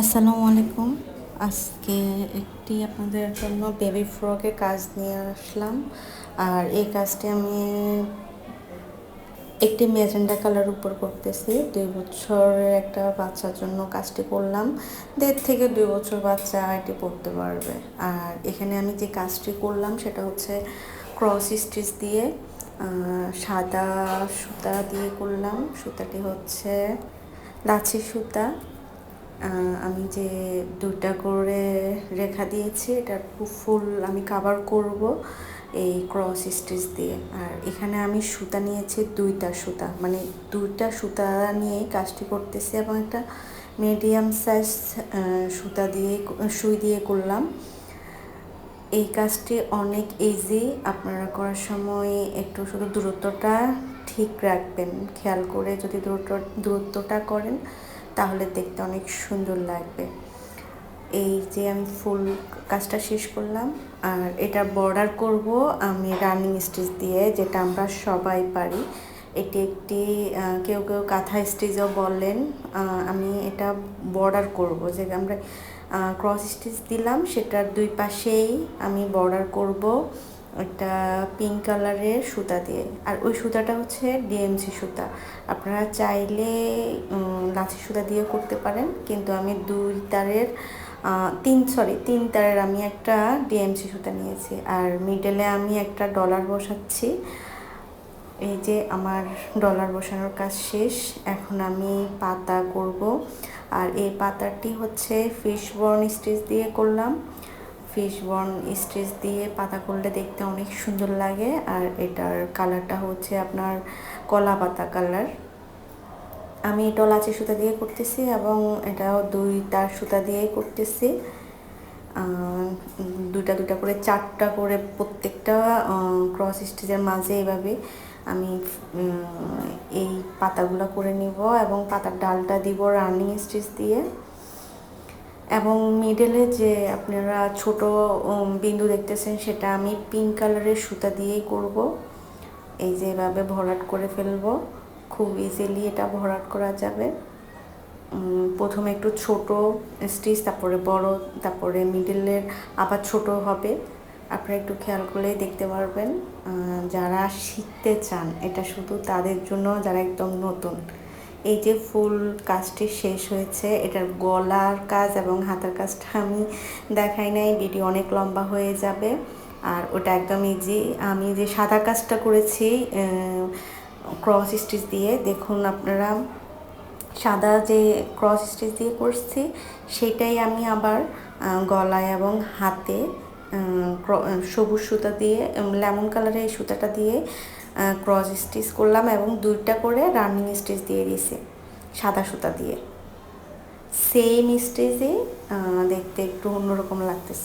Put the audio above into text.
আসসালামু আলাইকুম। আজকে একটি আপনাদের জন্য বেবি ফ্রকের কাজ নিয়ে আসলাম। আর এই কাজটি আমি একটি মেজেন্ডা কালার উপর করতেছি। দুই বছরের একটা বাচ্চার জন্য কাজটি করলাম। দেড় থেকে দুই বছর বাচ্চা এটি পড়তে পারবে। আর এখানে আমি যে কাজটি করলাম সেটা হচ্ছে ক্রস স্টিচ দিয়ে সাদা সুতা দিয়ে করলাম। সুতাটি হচ্ছে লাচি সুতা। আমি যে দুটা করে রেখা দিয়েছি, এটা ফুল আমি কাভার করব এই ক্রস স্টিচ দিয়ে। আর এখানে আমি সুতা নিয়েছি, দুইটা সুতা। মানে দুইটা সুতা নিয়ে কাজটি করতেছি এবং একটা মিডিয়াম সাইজ সুতা দিয়ে, সুই দিয়ে করলাম। এই কাজটি অনেক ইজি আপনারা করার সময় একটু শুধু দূরত্বটা ঠিক রাখবেন। খেয়াল করে যদি দূরত্ব, দূরত্বটা করেন তাহলে দেখতে অনেক সুন্দর লাগবে। এই যে আমি ফুল কাজটা শেষ করলাম, আর এটা বর্ডার করব আমি রানিং স্টিচ দিয়ে, যেটা আমরা সবাই পারি। এটি একটি কেউ কেউ কাঁথা স্টিচও বলেন আমি এটা বর্ডার করব। যে আমরা ক্রস স্টিচ দিলাম, সেটার দুই পাশেই আমি বর্ডার করব একটা পিঙ্ক কালারের সুতা দিয়ে। আর ওই সুতাটা হচ্ছে ডিএমসি সুতা। আপনারা চাইলে লাচি সুতা দিয়ে করতে পারেন। কিন্তু আমি দুই তারের তিন সরি তিন তারের আমি একটা ডিএমসি সুতা নিয়েছি। আর মিডলে আমি একটা ডলার বসাচ্ছি। এই যে আমার ডলার বসানোর কাজ শেষ। এখন আমি পাতা করব। আর এই পাতাটি হচ্ছে ফিশ বর্ন স্টিচ দিয়ে করলাম। ফিশ বন স্টিচ দিয়ে পাতা করলে দেখতে অনেক সুন্দর লাগে। আর এটার কালারটা হচ্ছে আপনার কলা পাতা কালার আমি এটা লাচি সুতা দিয়ে করতেছি এবং এটাও দুই তার সুতা দিয়ে করতেছি। দুটা দুটা করে, চারটা করে প্রত্যেকটা ক্রস স্টিচের মাঝে এভাবে আমি এই পাতাগুলো করে নিব এবং পাতার ডালটা দিব রানিং স্টিচ দিয়ে। এবং মিডলে যে আপনারা ছোট বিন্দু দেখতেছেন সেটা আমি পিঙ্ক কালারের সুতা দিয়েই করব। এই যে এভাবে ভরাট করে ফেলব। খুব ইজিলি এটা ভরাট করা যাবে। প্রথমে একটু ছোট স্টিচ তারপরে বড়, তারপরে মিডিলের আবার ছোট হবে। আপনারা একটু খেয়াল করলেই দেখতে পারবেন। যারা শিখতে চান, এটা শুধু তাদের জন্য, যারা একদম নতুন। এই যে ফুল কাজটি শেষ হয়েছে, এটার গলার কাজ এবং হাতার কাজটা আমি দেখাই নাই, ভিডিও অনেক লম্বা হয়ে যাবে। আর ওটা একদম ইজি আমি যে সাদা কাজটা করেছি ক্রস স্টিচ দিয়ে দেখুন আপনারা সাদা যে ক্রস স্টিচ দিয়ে করছি, সেটাই আমি আবার গলায় এবং হাতে সবুজ সুতা দিয়ে লেমন কালারের এই সুতাটা দিয়ে ক্রস স্টিচ করলাম এবং দুইটা করে রানিং স্টিচ দিয়ে দিয়েছি, সাদা সুতা দিয়ে। সেম স্টেজে দেখতে একটু অন্যরকম লাগতেছে।